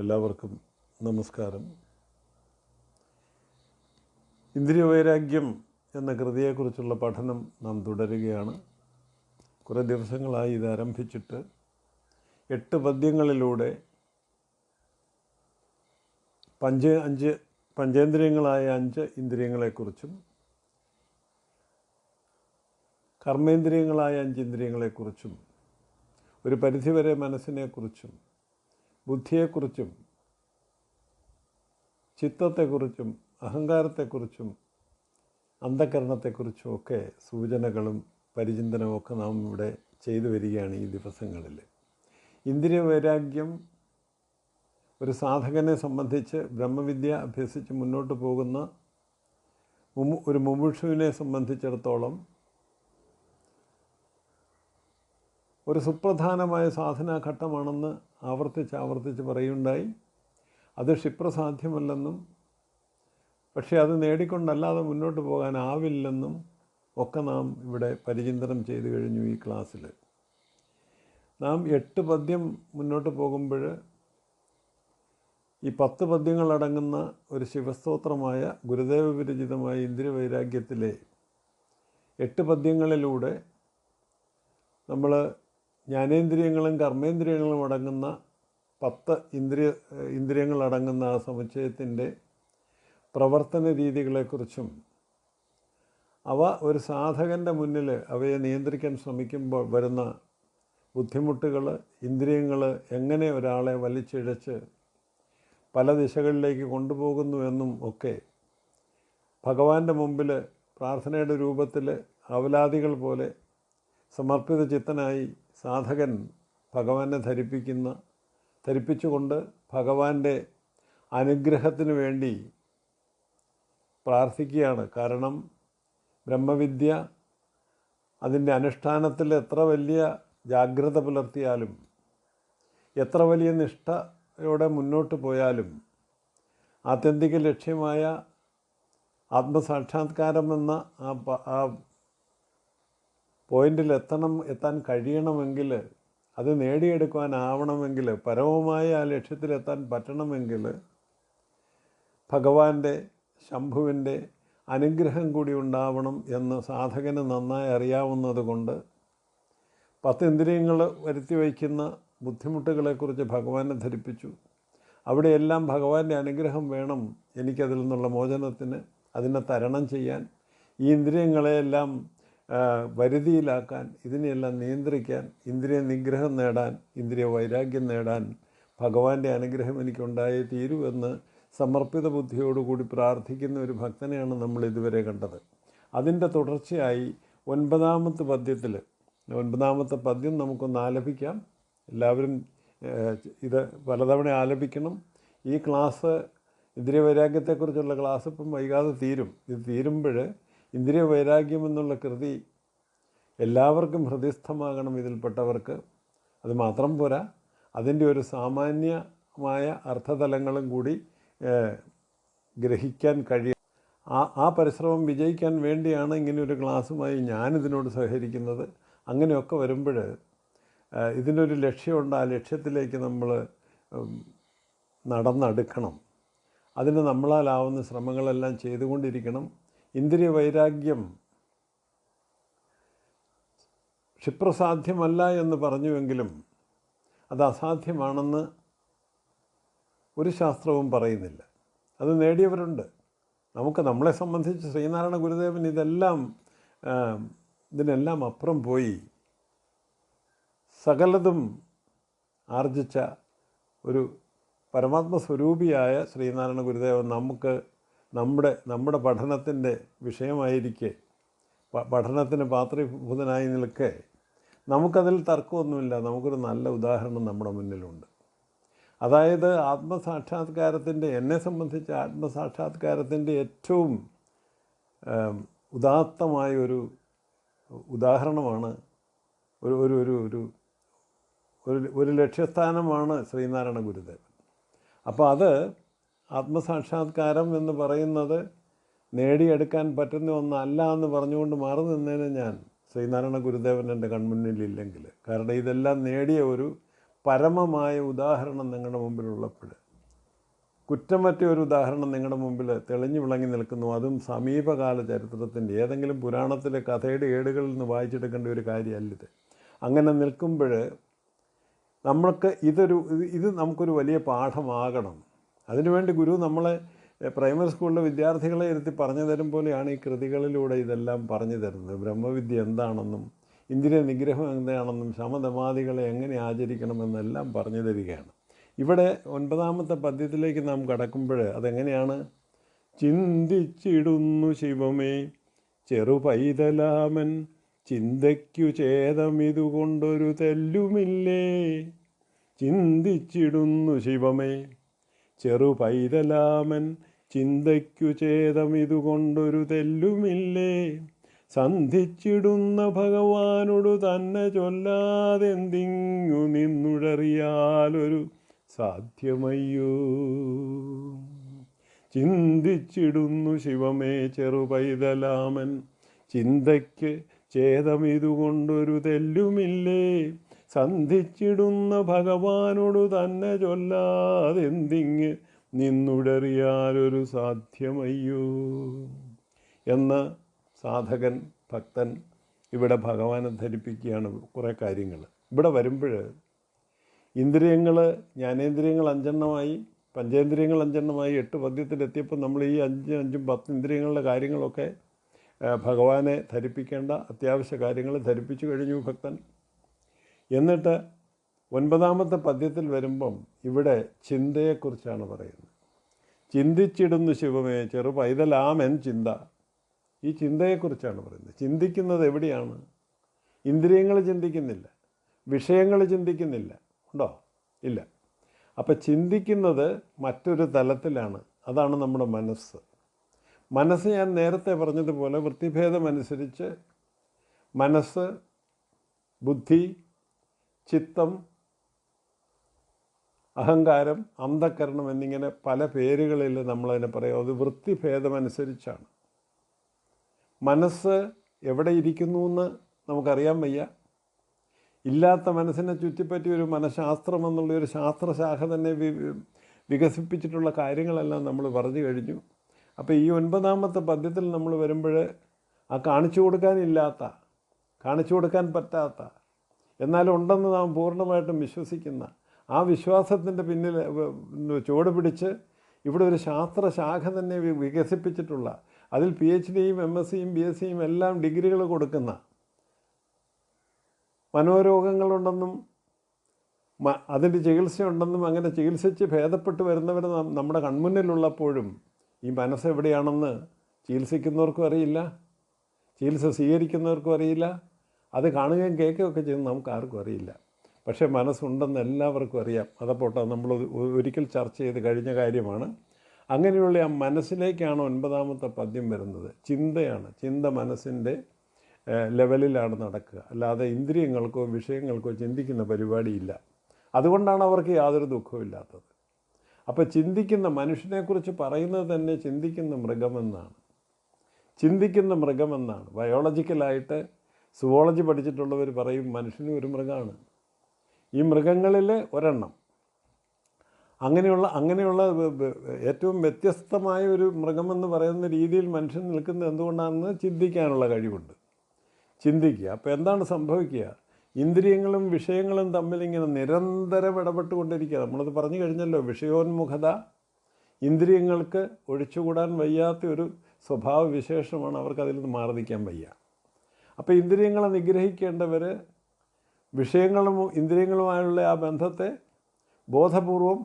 എല്ലാവർക്കും നമസ്കാരം. ഇന്ദ്രിയ വൈരാഗ്യം എന്ന കൃതിയെക്കുറിച്ചുള്ള പഠനം നാം തുടരുകയാണ്. കുറേ ദിവസങ്ങളായി ഇത് ആരംഭിച്ചിട്ട് എട്ട് പദ്യങ്ങളിലൂടെ പഞ്ച അഞ്ച് പഞ്ചേന്ദ്രിയങ്ങളായ അഞ്ച് ഇന്ദ്രിയങ്ങളെക്കുറിച്ചും കർമ്മേന്ദ്രിയങ്ങളായ അഞ്ച് ഇന്ദ്രിയങ്ങളെക്കുറിച്ചും ഒരു പരിധിവരെ മനസ്സിനെക്കുറിച്ചും ബുദ്ധിയെക്കുറിച്ചും ചിത്തത്തെക്കുറിച്ചും അഹങ്കാരത്തെക്കുറിച്ചും അന്ധകരണത്തെക്കുറിച്ചും ഒക്കെ സൂചനകളും പരിചിന്തനവും ഒക്കെ നാം ഇവിടെ ചെയ്തു വരികയാണ് ഈ ദിവസങ്ങളിൽ. ഇന്ദ്രിയ വൈരാഗ്യം ഒരു സാധകനെ സംബന്ധിച്ച് ബ്രഹ്മവിദ്യ അഭ്യസിച്ച് മുന്നോട്ട് പോകുന്ന ഒരു മുമുക്ഷുവിനെ സംബന്ധിച്ചിടത്തോളം ഒരു സുപ്രധാനമായ സാധനാഘട്ടമാണെന്ന് ആവർത്തിച്ച് ആവർത്തിച്ച് പറയുണ്ടായി. അത് ക്ഷിപ്രസാധ്യമല്ലെന്നും പക്ഷേ അത് നേടിക്കൊണ്ടല്ലാതെ മുന്നോട്ട് പോകാനാവില്ലെന്നും ഒക്കെ നാം ഇവിടെ പരിചിന്തനം ചെയ്തു കഴിഞ്ഞു ഈ ക്ലാസ്സിൽ. നാം എട്ട് പദ്യം മുന്നോട്ട് പോകുമ്പോൾ ഈ പത്ത് പദ്യങ്ങളടങ്ങുന്ന ഒരു ശിവസ്തോത്രമായ ഗുരുദേവ വിരചിതമായ ഇന്ദ്രിയവൈരാഗ്യത്തിലെ എട്ട് പദ്യങ്ങളിലൂടെ നമ്മൾ ജ്ഞാനേന്ദ്രിയങ്ങളും കർമ്മേന്ദ്രിയങ്ങളും അടങ്ങുന്ന പത്ത് ഇന്ദ്രിയ ഇന്ദ്രിയങ്ങളടങ്ങുന്ന ആ സമുച്ചയത്തിന്റെ പ്രവർത്തന രീതികളെക്കുറിച്ചും അവ ഒരു സാധകന്റെ മുന്നിൽ അവയെ നിയന്ത്രിക്കാൻ ശ്രമിക്കുമ്പോൾ വരുന്ന ബുദ്ധിമുട്ടുകൾ ഇന്ദ്രിയങ്ങൾ എങ്ങനെ ഒരാളെ വലിച്ചിഴച്ച് പല ദിശകളിലേക്ക് കൊണ്ടുപോകുന്നു എന്നും ഒക്കെ ഭഗവാന്റെ മുമ്പിൽ പ്രാർത്ഥനയുടെ രൂപത്തിൽ അവലാദികൾ പോലെ സമർപ്പിത ചിത്തനായി സാധകൻ ഭഗവാനെ ധരിപ്പിക്കുന്ന ധരിപ്പിച്ചുകൊണ്ട് ഭഗവാന്റെ അനുഗ്രഹത്തിന് വേണ്ടി പ്രാർത്ഥിക്കുകയാണ്. കാരണം ബ്രഹ്മവിദ്യ അതിന്റെ അനുഷ്ഠാനത്തിൽ എത്ര വലിയ ജാഗ്രത പുലർത്തിയാലും എത്ര വലിയ നിഷ്ഠയോടെ മുന്നോട്ട് പോയാലും ആത്യന്തിക ലക്ഷ്യമായ ആത്മസാക്ഷാത്കാരം എന്ന ആ പോയിന്റിൽ എത്തണം എത്താൻ കഴിയണമെങ്കിൽ അത് നേടിയെടുക്കുവാനാവണമെങ്കിൽ പരമമായ ആ ലക്ഷ്യത്തിലെത്താൻ പറ്റണമെങ്കിൽ ഭഗവാന്റെ ശംഭുവിന്റെ അനുഗ്രഹം കൂടി ഉണ്ടാവണം എന്ന് സാധകന് നന്നായി അറിയാവുന്നതുകൊണ്ട് പത്ത് ഇന്ദ്രിയങ്ങൾ വരുത്തി വയ്ക്കുന്ന ബുദ്ധിമുട്ടുകളെക്കുറിച്ച് ഭഗവാനെ ധരിപ്പിച്ചു. അവിടെയെല്ലാം ഭഗവാന്റെ അനുഗ്രഹം വേണം എനിക്കതിൽ നിന്നുള്ള മോചനത്തിന് അതിനെ തരണം ചെയ്യാൻ. ഈ ഇന്ദ്രിയങ്ങളെയെല്ലാം വരുതിയിലാക്കാൻ ഇതിനെയെല്ലാം നിയന്ത്രിക്കാൻ ഇന്ദ്രിയ നിഗ്രഹം നേടാൻ ഇന്ദ്രിയ വൈരാഗ്യം നേടാൻ ഭഗവാന്റെ അനുഗ്രഹം എനിക്കുണ്ടായേ തീരൂ എന്ന് സമർപ്പിത ബുദ്ധിയോടുകൂടി പ്രാർത്ഥിക്കുന്ന ഒരു ഭക്തനെയാണ് നമ്മൾ ഇതുവരെ കണ്ടത്. അതിന്റെ തുടർച്ചയായി ഒൻപതാമത്തെ പദ്യത്തിൽ ഒൻപതാമത്തെ പദ്യം നമുക്കൊന്ന് ആലപിക്കാം. എല്ലാവരും ഇത് പലതവണ ആലപിക്കണം. ഈ ക്ലാസ് ഇന്ദ്രിയ വൈരാഗ്യത്തെക്കുറിച്ചുള്ള ക്ലാസ് ഇപ്പം വൈകാതെ തീരും. ഇത് തീരുമ്പോൾ ഇന്ദ്രിയ വൈരാഗ്യം എന്നുള്ള കൃതി എല്ലാവർക്കും ഹൃദയസ്ഥമാകണം ഇതിൽപ്പെട്ടവർക്ക്. അത് മാത്രം പോരാ അതിന്റെ ഒരു സാമാന്യമായ അർത്ഥതലങ്ങളും കൂടി ഗ്രഹിക്കാൻ കഴിയും. ആ ആ പരിശ്രമം വിജയിക്കാൻ വേണ്ടിയാണ് ഇങ്ങനെ ഒരു ക്ലാസ്സുമായി ഞാനിതിനോട് സഹകരിക്കുന്നത്. അങ്ങനെയൊക്കെ വരുമ്പോൾ ഇതിനൊരു ലക്ഷ്യമുണ്ട്. ആ ലക്ഷ്യത്തിലേക്ക് നമ്മൾ നടന്നെടുക്കണം. അതിന് നമ്മളാലാവുന്ന ശ്രമങ്ങളെല്ലാം ചെയ്തുകൊണ്ടിരിക്കണം. ഇന്ദ്രിയ വൈരാഗ്യം ക്ഷിപ്രസാധ്യമല്ല എന്ന് പറഞ്ഞുവെങ്കിലും അത് അസാധ്യമാണെന്ന് ഒരു ശാസ്ത്രവും പറയുന്നില്ല. അത് നേടിയവരുണ്ട്. നമുക്ക് നമ്മളെ സംബന്ധിച്ച് ശ്രീനാരായണ ഗുരുദേവൻ ഇതെല്ലാം ഇതിനെല്ലാം അപ്പുറം പോയി സകലതും ആർജിച്ച ഒരു പരമാത്മ സ്വരൂപിയായ ശ്രീനാരായണ ഗുരുദേവൻ നമുക്ക് നമ്മുടെ നമ്മുടെ പഠനത്തിന്റെ വിഷയമായിരിക്കെ പഠനത്തിന് പാത്രീഭൂതനായി നിൽക്കെ നമുക്കതിൽ തർക്കമൊന്നുമില്ല. നമുക്കൊരു നല്ല ഉദാഹരണം നമ്മുടെ മുന്നിലുണ്ട്. അതായത് ആത്മസാക്ഷാത്കാരത്തിന്റെ എന്നെ സംബന്ധിച്ച് ആത്മസാക്ഷാത്കാരത്തിന്റെ ഏറ്റവും ഉദാത്തമായ ഒരു ഉദാഹരണമാണ് ഒരു ഒരു ഒരു ഒരു ഒരു ഒരു ലക്ഷ്യസ്ഥാനമാണ് ശ്രീനാരായണ ഗുരുദേവൻ. അപ്പോൾ അത് ആത്മസാക്ഷാത്കാരം എന്ന് പറയുന്നത് നേടിയെടുക്കാൻ പറ്റുന്ന ഒന്നല്ല എന്ന് പറഞ്ഞുകൊണ്ട് മാറി നിന്നേനെ ഞാൻ ശ്രീനാരായണ ഗുരുദേവൻ എന്റെ കൺമുന്നിലില്ലെങ്കിൽ. കാരണം ഇതെല്ലാം നേടിയ ഒരു പരമമായ ഉദാഹരണം നിങ്ങളുടെ മുമ്പിലുള്ളപ്പോൾ കുറ്റമറ്റ ഒരു ഉദാഹരണം നിങ്ങളുടെ മുമ്പിൽ തെളിഞ്ഞു വിളങ്ങി നിൽക്കുന്നു. അതും സമീപകാല ചരിത്രത്തിന്റെ ഏതെങ്കിലും പുരാണത്തിലെ കഥയുടെ ഏടുകളിൽ നിന്ന് വായിച്ചെടുക്കേണ്ട ഒരു കാര്യമല്ലിത് അങ്ങനെ നിൽക്കുമ്പോൾ നമ്മൾക്ക് ഇതൊരു ഇത് ഇത് നമുക്കൊരു വലിയ പാഠമാകണം. അതിനുവേണ്ടി ഗുരു നമ്മളെ പ്രൈമറി സ്കൂളിലെ വിദ്യാർത്ഥികളെ ഇരുത്തി പറഞ്ഞു തരും പോലെയാണ് ഈ കൃതികളിലൂടെ ഇതെല്ലാം പറഞ്ഞു തരുന്നത്. ബ്രഹ്മവിദ്യ എന്താണെന്നും ഇന്ദ്രിയ നിഗ്രഹം എന്താണെന്നും ശമതമാദികളെ എങ്ങനെ ആചരിക്കണമെന്നെല്ലാം പറഞ്ഞു തരികയാണ്. ഇവിടെ ഒൻപതാമത്തെ പദ്യത്തിലേക്ക് നാം കടക്കുമ്പോൾ അതെങ്ങനെയാണ്? ചിന്തിച്ചിടുന്നു ശിവമേ ചെറുപൈതലാമൻ ചിന്തയ്ക്കു ഛേദമിതുകൊണ്ടൊരു തെല്ലുമില്ലേ? ചിന്തിച്ചിടുന്നു ശിവമേ ചെറുപൈതലാമൻ ചിന്തയ്ക്കു ചേതമിതുകൊണ്ടൊരു തെല്ലുമില്ലേ? സന്ധിച്ചിടുന്ന ഭഗവാനോടു തന്നെ ചൊല്ലാതെന്തിങ്ങു നിന്നുഴറിയാലൊരു സാധ്യമയ്യോ? ചിന്തിച്ചിടുന്നു ശിവമേ ചെറുപൈതലാമൻ ചിന്തയ്ക്ക് ചേതമിതുകൊണ്ടൊരു തെല്ലുമില്ലേ? സന്ധിച്ചിടുന്ന ഭഗവാനോടു തന്നെ ചൊല്ലാതെന്തിങ് നിന്നുടറിയാലൊരു സാധ്യമയ്യോ? എന്ന് സാധകൻ ഭക്തൻ ഇവിടെ ഭഗവാനെ ധരിപ്പിക്കുകയാണ് കുറേ കാര്യങ്ങൾ. ഇവിടെ വരുമ്പോൾ ഇന്ദ്രിയങ്ങൾ ജ്ഞാനേന്ദ്രിയങ്ങൾ അഞ്ചെണ്ണമായി പഞ്ചേന്ദ്രിയങ്ങൾ അഞ്ചെണ്ണമായി എട്ട് പദ്യത്തിലെത്തിയപ്പോൾ നമ്മൾ ഈ അഞ്ച് അഞ്ചും പത്ത് ഇന്ദ്രിയങ്ങളുടെ കാര്യങ്ങളൊക്കെ ഭഗവാനെ ധരിപ്പിക്കേണ്ട അത്യാവശ്യ കാര്യങ്ങൾ ധരിപ്പിച്ചു കഴിഞ്ഞു ഭക്തൻ. എന്നിട്ട് ഒൻപതാമത്തെ പദ്യത്തിൽ വരുമ്പം ഇവിടെ ചിന്തയെക്കുറിച്ചാണ് പറയുന്നത്. ചിന്തിച്ചിടുന്നു ശിവമേ ചെറു പൈതലാമൻ ചിന്ത. ഈ ചിന്തയെക്കുറിച്ചാണ് പറയുന്നത്. ചിന്തിക്കുന്നത് എവിടെയാണ്? ഇന്ദ്രിയങ്ങൾ ചിന്തിക്കുന്നില്ല. വിഷയങ്ങൾ ചിന്തിക്കുന്നില്ല. ഉണ്ടോ? ഇല്ല. അപ്പം ചിന്തിക്കുന്നത് മറ്റൊരു തലത്തിലാണ്. അതാണ് നമ്മുടെ മനസ്സ്. മനസ്സ് ഞാൻ നേരത്തെ പറഞ്ഞതുപോലെ വൃത്തിഭേദമനുസരിച്ച് മനസ്സ് ബുദ്ധി ചിത്തം അഹങ്കാരം അന്ധക്കരണം എന്നിങ്ങനെ പല പേരുകളിൽ നമ്മളതിനെ പറയും. അത് വൃത്തിഭേദമനുസരിച്ചാണ്. മനസ്സ് എവിടെ ഇരിക്കുന്നു എന്ന് നമുക്കറിയാൻ വയ്യ. ഇല്ലാത്ത മനസ്സിനെ ചുറ്റിപ്പറ്റി ഒരു മനഃശാസ്ത്രം എന്നുള്ള ഒരു ശാസ്ത്രശാഖ തന്നെ വികസിപ്പിച്ചിട്ടുള്ള കാര്യങ്ങളെല്ലാം നമ്മൾ പറഞ്ഞു കഴിഞ്ഞു. അപ്പോൾ ഈ ഒൻപതാമത്തെ പദ്യത്തിൽ നമ്മൾ വരുമ്പോൾ ആ കാണിച്ചു കൊടുക്കാനില്ലാത്ത കാണിച്ചു കൊടുക്കാൻ പറ്റാത്ത എന്നാലും ഉണ്ടെന്ന് നാം പൂർണമായിട്ടും വിശ്വസിക്കുന്ന ആ വിശ്വാസത്തിന്റെ പിന്നിൽ ചുവട് പിടിച്ച് ഇവിടെ ഒരു ശാസ്ത്രശാഖ തന്നെ വികസിപ്പിച്ചിട്ടുള്ള അതിൽ പി എച്ച് ഡിയും എം എസ് സിയും ബി എസ് സിയും എല്ലാം ഡിഗ്രികൾ കൊടുക്കുന്ന മനോരോഗങ്ങളുണ്ടെന്നും അതിന്റെ ചികിത്സയുണ്ടെന്നും അങ്ങനെ ചികിത്സിച്ച് ഭേദപ്പെട്ട് വരുന്നവർ നമ്മുടെ കൺമുന്നിലുള്ളപ്പോഴും ഈ മനസ്സ് എവിടെയാണെന്ന് ചികിത്സിക്കുന്നവർക്കും അറിയില്ല ചികിത്സ സ്വീകരിക്കുന്നവർക്കും അറിയില്ല അത് കാണുകയും കേൾക്കുകയൊക്കെ ചെയ്യുന്ന നമുക്ക് ആർക്കും അറിയില്ല. പക്ഷേ മനസ്സുണ്ടെന്ന് എല്ലാവർക്കും അറിയാം. അതപ്പോട്ടെ നമ്മൾ ഒരിക്കൽ ചർച്ച ചെയ്ത് കഴിഞ്ഞ കാര്യമാണ്. അങ്ങനെയുള്ള ആ മനസ്സിലേക്കാണ് ഒൻപതാമത്തെ പദ്യം വരുന്നത്. ചിന്തയാണ്. ചിന്ത മനസ്സിന്റെ ലെവലിലാണ് നടക്കുക. അല്ലാതെ ഇന്ദ്രിയങ്ങൾക്കോ വിഷയങ്ങൾക്കോ ചിന്തിക്കുന്ന പരിപാടിയില്ല. അതുകൊണ്ടാണ് അവർക്ക് യാതൊരു ദുഃഖവും ഇല്ലാത്തത്. അപ്പോൾ ചിന്തിക്കുന്ന മനുഷ്യനെക്കുറിച്ച് പറയുന്നത് തന്നെ ചിന്തിക്കുന്ന മൃഗമെന്നാണ്. ചിന്തിക്കുന്ന മൃഗമെന്നാണ്. ബയോളജിക്കലായിട്ട് സുവോളജി പഠിച്ചിട്ടുള്ളവർ പറയും മനുഷ്യനും ഒരു മൃഗമാണ്. ഈ മൃഗങ്ങളിൽ ഒരെണ്ണം. അങ്ങനെയുള്ള അങ്ങനെയുള്ള ഏറ്റവും വ്യത്യസ്തമായ ഒരു മൃഗമെന്ന് പറയുന്ന രീതിയിൽ മനുഷ്യൻ നിൽക്കുന്നത് എന്തുകൊണ്ടാണെന്ന് ചിന്തിക്കാനുള്ള കഴിവുണ്ട്. ചിന്തിക്കുക. അപ്പോൾ എന്താണ് സംഭവിക്കുക? ഇന്ദ്രിയങ്ങളും വിഷയങ്ങളും തമ്മിൽ ഇങ്ങനെ നിരന്തരം ഇടപെട്ടുകൊണ്ടിരിക്കുക. നമ്മളത് പറഞ്ഞു കഴിഞ്ഞല്ലോ വിഷയോന്മുഖത. ഇന്ദ്രിയങ്ങൾക്ക് ഒഴിച്ചുകൂടാൻ വയ്യാത്ത ഒരു സ്വഭാവ വിശേഷമാണ് അവർക്ക് അതിൽ നിന്ന് മാറി നിൽക്കാൻ വയ്യ. അപ്പോൾ ഇന്ദ്രിയങ്ങളെ നിഗ്രഹിക്കേണ്ടവർ വിഷയങ്ങളും ഇന്ദ്രിയങ്ങളുമായുള്ള ആ ബന്ധത്തെ ബോധപൂർവം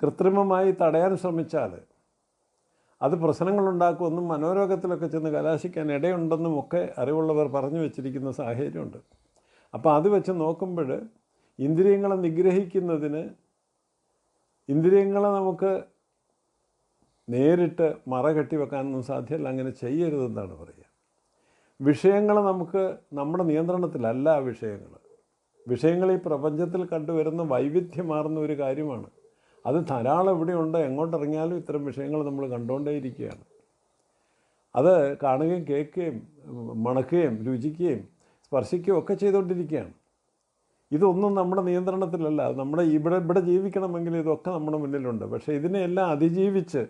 കൃത്രിമമായി തടയാൻ ശ്രമിച്ചാൽ അത് പ്രശ്നങ്ങളുണ്ടാക്കുമെന്നും മനോരോഗത്തിലൊക്കെ ചെന്ന് കലാശിക്കാൻ ഇടയുണ്ടെന്നും ഒക്കെ അറിവുള്ളവർ പറഞ്ഞു വെച്ചിരിക്കുന്ന സാഹചര്യമുണ്ട്. അപ്പോൾ അത് വെച്ച് നോക്കുമ്പോൾ ഇന്ദ്രിയങ്ങളെ നിഗ്രഹിക്കുന്നതിന് ഇന്ദ്രിയങ്ങളെ നമുക്ക് നേരിട്ട് മറ കെട്ടി വെക്കാനൊന്നും സാധ്യമല്ല അങ്ങനെ ചെയ്യരുതെന്നാണ് പറയുക വിഷയങ്ങൾ നമുക്ക് നമ്മുടെ നിയന്ത്രണത്തിലല്ല ആ വിഷയങ്ങൾ വിഷയങ്ങൾ ഈ പ്രപഞ്ചത്തിൽ കണ്ടുവരുന്ന വൈവിധ്യമാർന്ന ഒരു കാര്യമാണ്. അത് ധാരാളം ഇവിടെയുണ്ട്. എങ്ങോട്ടിറങ്ങിയാലും ഇത്തരം വിഷയങ്ങൾ നമ്മൾ കണ്ടുകൊണ്ടേയിരിക്കുകയാണ് അത് കാണുകയും കേൾക്കുകയും മണക്കുകയും രുചിക്കുകയും സ്പർശിക്കുകയും ഒക്കെ ചെയ്തുകൊണ്ടിരിക്കുകയാണ് ഇതൊന്നും നമ്മുടെ നിയന്ത്രണത്തിലല്ല. നമ്മുടെ ഇവിടെ ഇവിടെ ജീവിക്കണമെങ്കിൽ ഇതൊക്കെ നമ്മുടെ മുന്നിലുണ്ട്. പക്ഷേ ഇതിനെയെല്ലാം അതിജീവിച്ച്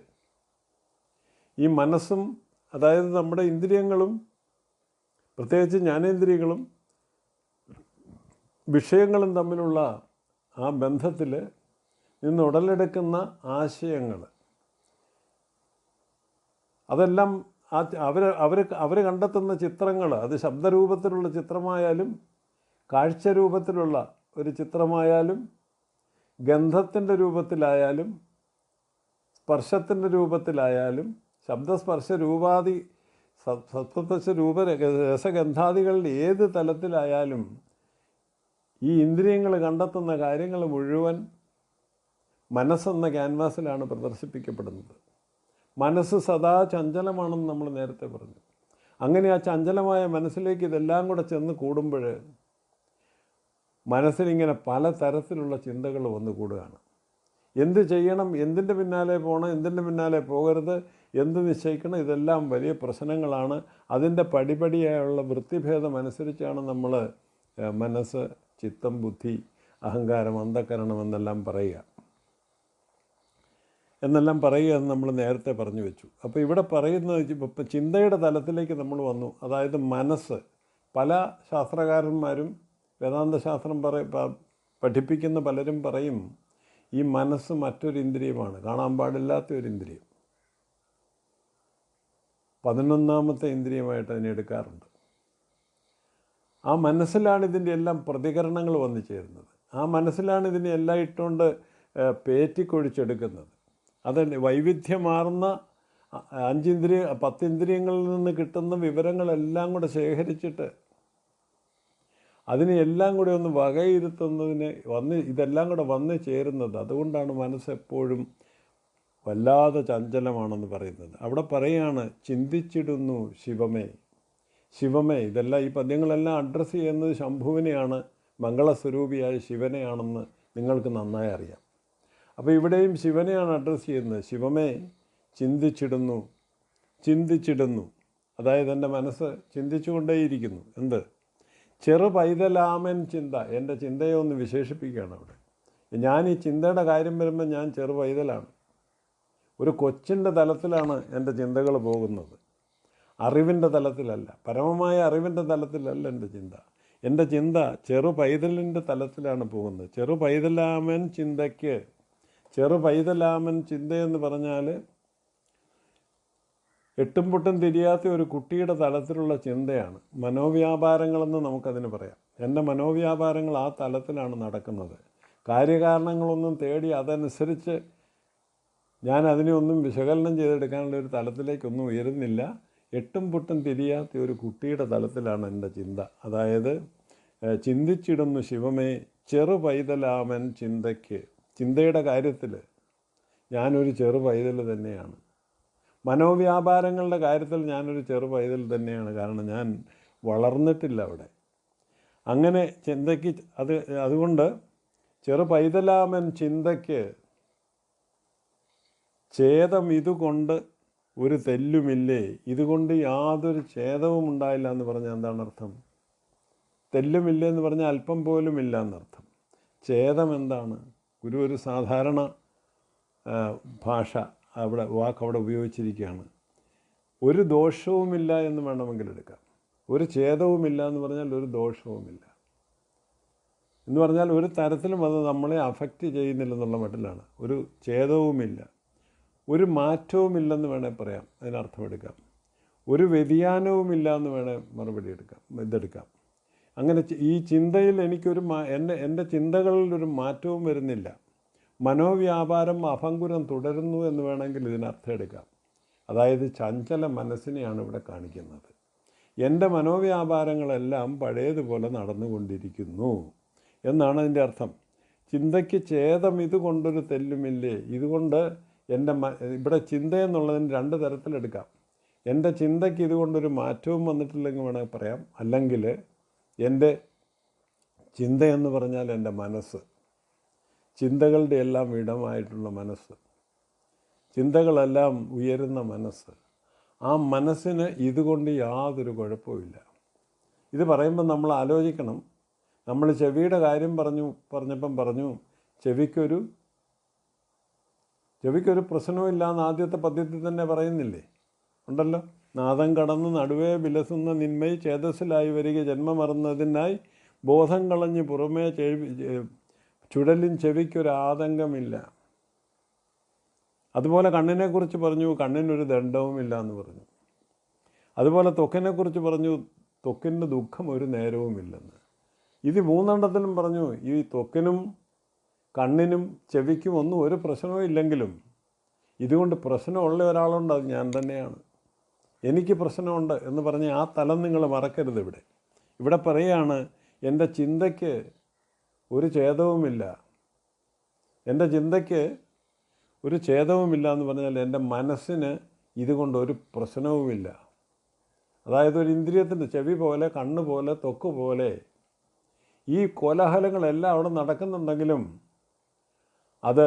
ഈ മനസ്സും അതായത് നമ്മുടെ ഇന്ദ്രിയങ്ങളും പ്രത്യേകിച്ച് ജ്ഞാനേന്ദ്രിയങ്ങളും വിഷയങ്ങളും തമ്മിലുള്ള ആ ബന്ധത്തിൽ നിന്ന് ഉടലെടുക്കുന്ന ആശയങ്ങൾ അതെല്ലാം ആ അവർ അവർ അവർ കണ്ടെത്തുന്ന ചിത്രങ്ങൾ അത് ശബ്ദരൂപത്തിലുള്ള ചിത്രമായാലും കാഴ്ച രൂപത്തിലുള്ള ഒരു ചിത്രമായാലും ഗന്ധത്തിന്റെ രൂപത്തിലായാലും സ്പർശത്തിന്റെ രൂപത്തിലായാലും ശബ്ദസ്പർശ രൂപാതി സത്വസ്പർശ രൂപ രസഗന്ധാദികളുടെ ഏത് തലത്തിലായാലും ഈ ഇന്ദ്രിയങ്ങൾ കണ്ടെത്തുന്ന കാര്യങ്ങൾ മുഴുവൻ മനസ്സെന്ന ക്യാൻവാസിലാണ് പ്രദർശിപ്പിക്കപ്പെടുന്നത്. മനസ്സ് സദാ ചഞ്ചലമാണെന്ന് നമ്മൾ നേരത്തെ പറഞ്ഞു. അങ്ങനെ ആ ചഞ്ചലമായ മനസ്സിലേക്ക് ഇതെല്ലാം കൂടെ ചെന്ന് കൂടുമ്പോൾ മനസ്സിലിങ്ങനെ പല തരത്തിലുള്ള ചിന്തകൾ വന്നു കൂടുകയാണ് എന്ത് ചെയ്യണം എന്തിന്റെ പിന്നാലെ പോകണം എന്തിന്റെ പിന്നാലെ പോകരുത് എന്ത് നിശ്ചയിക്കണം? ഇതെല്ലാം വലിയ പ്രശ്നങ്ങളാണ്. അതിന്റെ പടിപടിയായുള്ള വൃത്തിഭേദം അനുസരിച്ചാണ് നമ്മൾ മനസ്സ് ചിത്തം ബുദ്ധി അഹങ്കാരം അന്ധകരണം എന്നെല്ലാം പറയുക. എന്നെല്ലാം പറയുക എന്ന് നമ്മൾ നേരത്തെ പറഞ്ഞു വെച്ചു. അപ്പോൾ ഇവിടെ പറയുന്നത് ഇപ്പം ചിന്തയുടെ തലത്തിലേക്ക് നമ്മൾ വന്നു. അതായത് മനസ്സ്. പല ശാസ്ത്രകാരന്മാരും വേദാന്തശാസ്ത്രം പറ പഠിപ്പിക്കുന്ന പലരും പറയും ഈ മനസ്സ് മറ്റൊരു ഇന്ദ്രിയമാണ്. കാണാൻ പാടില്ലാത്ത ഒരു ഇന്ദ്രിയം. പതിനൊന്നാമത്തെ ഇന്ദ്രിയമായിട്ട് അതിനെ എടുക്കാറുണ്ട്. ആ മനസ്സിലാണ് ഇതിന്റെ എല്ലാം പ്രതികരണങ്ങൾ വന്നു ചേരുന്നത്. ആ മനസ്സിലാണ് ഇതിനെ എല്ലാം ഇട്ടുകൊണ്ട് പേറ്റിക്കൊഴിച്ചെടുക്കുന്നത്. അത് വൈവിധ്യമാർന്ന അഞ്ചിന്ദ്രിയ പത്തിന്ദ്രിയങ്ങളിൽ നിന്ന് കിട്ടുന്ന വിവരങ്ങളെല്ലാം കൂടെ ശേഖരിച്ചിട്ട് അതിനെ എല്ലാം കൂടെ ഒന്ന് വകയിരുത്തുന്നതിന് വന്ന് ഇതെല്ലാം കൂടെ വന്ന് ചേരുന്നത്. അതുകൊണ്ടാണ് മനസ്സെപ്പോഴും വല്ലാതെ ചഞ്ചലമാണെന്ന് പറയുന്നത്. അവിടെ പറയാണ് ചിന്തിച്ചിടുന്നു ശിവമേ ശിവമേ. ഇതെല്ലാം ഈ പദ്യങ്ങളെല്ലാം അഡ്രസ്സ് ചെയ്യുന്നത് ശംഭുവിനെയാണ് മംഗളസ്വരൂപിയായ ശിവനെയാണെന്ന് നിങ്ങൾക്ക് നന്നായി അറിയാം. അപ്പോൾ ഇവിടെയും ശിവനെയാണ് അഡ്രസ്സ് ചെയ്യുന്നത്. ശിവമേ ചിന്തിച്ചിടുന്നു ചിന്തിച്ചിടുന്നു. അതായത് എന്റെ മനസ്സ് ചിന്തിച്ചുകൊണ്ടേയിരിക്കുന്നു. എന്ത്? ചെറു പൈതലാമൻ ചിന്ത. എന്റെ ചിന്തയെ ഒന്ന് വിശേഷിപ്പിക്കുകയാണ് അവിടെ. ഞാൻ ഈ ചിന്തയുടെ കാര്യം വരുമ്പോൾ ഞാൻ ചെറു പൈതലാണ്. ഒരു കൊച്ചിന്റെ തലത്തിലാണ് എന്റെ ചിന്തകൾ പോകുന്നത്. അറിവിന്റെ തലത്തിലല്ല. പരമമായ അറിവിന്റെ തലത്തിലല്ല എന്റെ ചിന്ത. എന്റെ ചിന്ത ചെറു പൈതലിന്റെ തലത്തിലാണ് പോകുന്നത്. ചെറു പൈതലാമൻ ചിന്തയ്ക്ക് ചെറു പൈതലാമൻ ചിന്തയെന്ന് പറഞ്ഞാൽ എട്ടും പൊട്ടും തിരിയാത്ത ഒരു കുട്ടിയുടെ തലത്തിലുള്ള ചിന്തയാണ്. മനോവ്യാപാരങ്ങളെന്ന് നമുക്കതിന് പറയാം. എന്റെ മനോവ്യാപാരങ്ങൾ ആ തലത്തിലാണ് നടക്കുന്നത്. കാര്യകാരണങ്ങളൊന്നും തേടി അതനുസരിച്ച് ഞാൻ അതിനെ ഒന്നും വിശകലനം ചെയ്തെടുക്കാനുള്ള ഒരു തലത്തിലേക്കൊന്നും ഉയരുന്നില്ല. എട്ടും പൊട്ടും തിരിയാത്ത ഒരു കുട്ടിയുടെ തലത്തിലാണ് എന്റെ ചിന്ത. അതായത് ചിന്തിച്ചിടുന്നു ശിവമേ ചെറു പൈതലാമൻ ചിന്തയ്ക്ക്. ചിന്തയുടെ കാര്യത്തിൽ ഞാനൊരു ചെറു പൈതൽ തന്നെയാണ്. മനോവ്യാപാരങ്ങളുടെ കാര്യത്തിൽ ഞാനൊരു ചെറു പൈതൽ തന്നെയാണ്. കാരണം ഞാൻ വളർന്നിട്ടില്ല അവിടെ. അങ്ങനെ ചിന്തയ്ക്ക് അത് അതുകൊണ്ട് ചെറു പൈതലാമൻ ചിന്തയ്ക്ക് ഛേദം ഇതുകൊണ്ട് ഒരു തെല്ലുമില്ലേ? ഇതുകൊണ്ട് യാതൊരു ഛേദവും ഉണ്ടായില്ല എന്ന് പറഞ്ഞാൽ എന്താണ് അർത്ഥം? തെല്ലുമില്ല എന്ന് പറഞ്ഞാൽ അല്പം പോലും ഇല്ല എന്നർത്ഥം. ഛേദം എന്താണ്? ഗുരു ഒരു സാധാരണ ഭാഷ അവിടെ വാക്ക് അവിടെ ഉപയോഗിച്ചിരിക്കുകയാണ്. ഒരു ദോഷവുമില്ല എന്ന് വേണമെങ്കിൽ എടുക്കാം. ഒരു ഛേദവുമില്ല എന്ന് പറഞ്ഞാൽ ഒരു ദോഷവുമില്ല. എന്ന് പറഞ്ഞാൽ ഒരു തരത്തിലും അത് നമ്മളെ അഫക്റ്റ് ചെയ്യുന്നില്ലെന്നുള്ള മട്ടിലാണ്. ഒരു ഛേദവുമില്ല. ഒരു മാറ്റവുമില്ലെന്ന് വേണേൽ പറയാം. അതിനർത്ഥം എടുക്കാം. ഒരു വ്യതിയാനവുമില്ല എന്ന് വേണേൽ മറുപടി എടുക്കാം. ഇതെടുക്കാം. അങ്ങനെ ഈ ചിന്തയിൽ എനിക്കൊരു മാ എന്റെ എന്റെ ചിന്തകളിൽ ഒരു മാറ്റവും വരുന്നില്ല. മനോവ്യാപാരം അഭങ്കുരം തുടരുന്നു എന്ന് വേണമെങ്കിൽ ഇതിനർത്ഥം എടുക്കാം. അതായത് ചഞ്ചല മനസ്സിനെയാണ് ഇവിടെ കാണിക്കുന്നത്. എന്റെ മനോവ്യാപാരങ്ങളെല്ലാം പഴയതുപോലെ നടന്നുകൊണ്ടിരിക്കുന്നു എന്നാണ് അതിന്റെ അർത്ഥം. ചിന്തയ്ക്ക് ഛേദം ഇതുകൊണ്ടൊരു തെല്ലുമില്ലേ? ഇതുകൊണ്ട് എന്റെ ഇവിടെ ചിന്ത എന്നുള്ളതിന് രണ്ട് തരത്തിലെടുക്കാം എന്റെ ചിന്തയ്ക്ക് ഇതുകൊണ്ടൊരു മാറ്റവും വന്നിട്ടില്ലെങ്കിൽ വേണമെങ്കിൽ പറയാം. അല്ലെങ്കിൽ എന്റെ ചിന്തയെന്ന് പറഞ്ഞാൽ എന്റെ മനസ്സ്. ചിന്തകളുടെ എല്ലാം ഇടമായിട്ടുള്ള മനസ്സ്. ചിന്തകളെല്ലാം ഉയരുന്ന മനസ്സ്. ആ മനസ്സിന് ഇതുകൊണ്ട് യാതൊരു കുഴപ്പമില്ല ഇത് പറയുമ്പോൾ നമ്മൾ ആലോചിക്കണം. നമ്മൾ ചെവിയുടെ കാര്യം പറഞ്ഞു പറഞ്ഞപ്പം പറഞ്ഞു ചെവിക്കൊരു ചെവിക്കൊരു പ്രശ്നവുമില്ല എന്ന് ആദ്യത്തെ പദ്യത്തിൽ തന്നെ പറയുന്നില്ലേ? ഉണ്ടല്ലോ. നാദം കടന്ന് നടുവേ വിലസുന്ന നിന്മയിൽ ചേതസ്സിലായി വരിക ജന്മമറന്നതിനായി ബോധം കളഞ്ഞ് പുറമേ ചെവി ചുഴലിൻ ചെവിക്കൊരാതങ്കമില്ല അതുപോലെ കണ്ണിനെക്കുറിച്ച് പറഞ്ഞു കണ്ണിനൊരു ദണ്ഡവുമില്ല എന്ന് പറഞ്ഞു. അതുപോലെ ത്വക്കിനെക്കുറിച്ച് പറഞ്ഞു ത്വക്കിന്റെ ദുഃഖം ഒരു നേരവുമില്ലെന്ന്. ഇത് മൂന്നെണ്ണത്തിലും പറഞ്ഞു ഈ ത്വക്കിനും കണ്ണിനും ചെവിക്കും ഒന്നും ഒരു പ്രശ്നവും ഇല്ലെങ്കിലും ഇതുകൊണ്ട് പ്രശ്നമുള്ള ഒരാളുണ്ട് അത് ഞാൻ തന്നെയാണ്. എനിക്ക് പ്രശ്നമുണ്ട് എന്ന് പറഞ്ഞ് ആ തലം നിങ്ങൾ മറക്കരുത് ഇവിടെ. ഇവിടെ പറയുകയാണ് എന്റെ ചിന്തയ്ക്ക് ഒരു ഛേദവുമില്ല. എന്റെ ചിന്തയ്ക്ക് ഒരു ഛേദവുമില്ല എന്ന് പറഞ്ഞാൽ എന്റെ മനസ്സിന് ഇതുകൊണ്ട് ഒരു പ്രശ്നവുമില്ല. അതായത് ഒരു ഇന്ദ്രിയത്തിന്റെ ചെവി പോലെ കണ്ണ് പോലെ തൊക്ക് പോലെ ഈ കോലാഹലങ്ങളെല്ലാം അവിടെ നടക്കുന്നുണ്ടെങ്കിലും അത്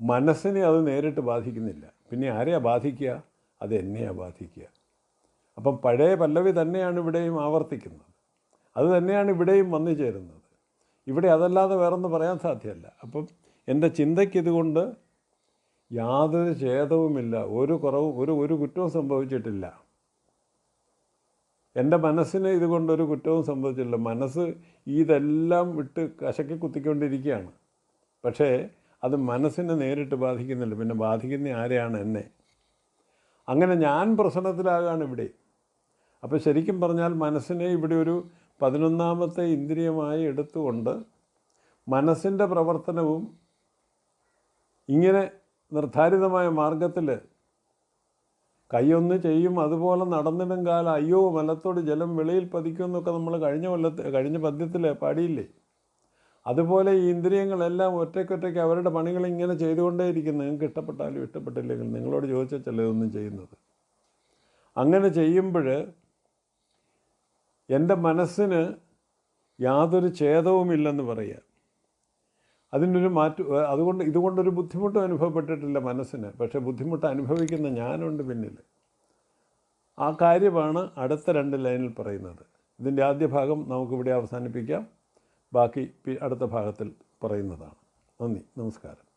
മനസ്സിനെ അത് നേരിട്ട് ബാധിക്കുന്നില്ല. പിന്നെ ആരെയാ ബാധിക്കുക? അത് എന്നെയാണ് ബാധിക്കുക. അപ്പം പഴയ പല്ലവി തന്നെയാണ് ഇവിടെയും ആവർത്തിക്കുന്നത്. അത് തന്നെയാണ് ഇവിടെയും വന്നു ചേരുന്നത്. ഇവിടെ അതല്ലാതെ വേറൊന്ന് പറയാൻ സാധ്യമല്ല. അപ്പം എന്റെ ചിന്തയ്ക്ക് ഇതുകൊണ്ട് യാതൊരു ഛേദവുമില്ല. ഒരു കുറവും ഒരു ഒരു കുറ്റവും സംഭവിച്ചിട്ടില്ല. എന്റെ മനസ്സിന് ഇതുകൊണ്ടൊരു കുറ്റവും സംഭവിച്ചിട്ടില്ല. മനസ്സ് ഇതെല്ലാം വിട്ട് കശക്കി കുത്തിക്കൊണ്ടിരിക്കുകയാണ്. പക്ഷേ അത് മനസ്സിനെ നേരിട്ട് ബാധിക്കുന്നില്ല. പിന്നെ ബാധിക്കുന്ന ആരെയാണ് എന്നെ? അങ്ങനെ ഞാൻ പ്രശ്നത്തിലാകാണ് ഇവിടെ. അപ്പോൾ ശരിക്കും പറഞ്ഞാൽ മനസ്സിനെ ഇവിടെ ഒരു പതിനൊന്നാമത്തെ ഇന്ദ്രിയമായി എടുത്തുകൊണ്ട് മനസ്സിന്റെ പ്രവർത്തനവും ഇങ്ങനെ നിർദ്ധാരിതമായ മാർഗത്തിൽ കൈയൊന്ന് ചെയ്യും. അതുപോലെ നടന്നിടും കാലം. അയ്യോ മലത്തോട് ജലം വെളിയിൽ പതിക്കും എന്നൊക്കെ നമ്മൾ കഴിഞ്ഞ കൊല്ലത്ത് കഴിഞ്ഞ പദ്യത്തിൽ പാടിയില്ലേ? അതുപോലെ ഈ ഇന്ദ്രിയങ്ങളെല്ലാം ഒറ്റയ്ക്കൊറ്റയ്ക്ക് അവരുടെ പണികൾ ഇങ്ങനെ ചെയ്തുകൊണ്ടേയിരിക്കും നിങ്ങൾക്ക് ഇഷ്ടപ്പെട്ടാലും ഇഷ്ടപ്പെട്ടില്ലെങ്കിൽ നിങ്ങളോട് ചോദിച്ചല്ലേ ഇതൊന്നും ചെയ്യുന്നത്? അങ്ങനെ ചെയ്യുമ്പോൾ എന്റെ മനസ്സിന് യാതൊരു ഛേദവുമില്ലെന്ന് പറയുക അതിനൊരു മാറ്റം അതുകൊണ്ട് ഇതുകൊണ്ടൊരു ബുദ്ധിമുട്ടും അനുഭവപ്പെട്ടിട്ടില്ല മനസ്സിന്. പക്ഷേ ബുദ്ധിമുട്ട് അനുഭവിക്കുന്ന ഞാനുണ്ട് പിന്നിൽ. ആ കാര്യമാണ് അടുത്ത രണ്ട് ലൈനിൽ പറയുന്നത്. ഇതിന്റെ ആദ്യ ഭാഗം നമുക്കിവിടെ അവസാനിപ്പിക്കാം. ബാക്കി അടുത്ത ഭാഗത്തിൽ പറയുന്നതാണ്. നന്ദി. നമസ്കാരം.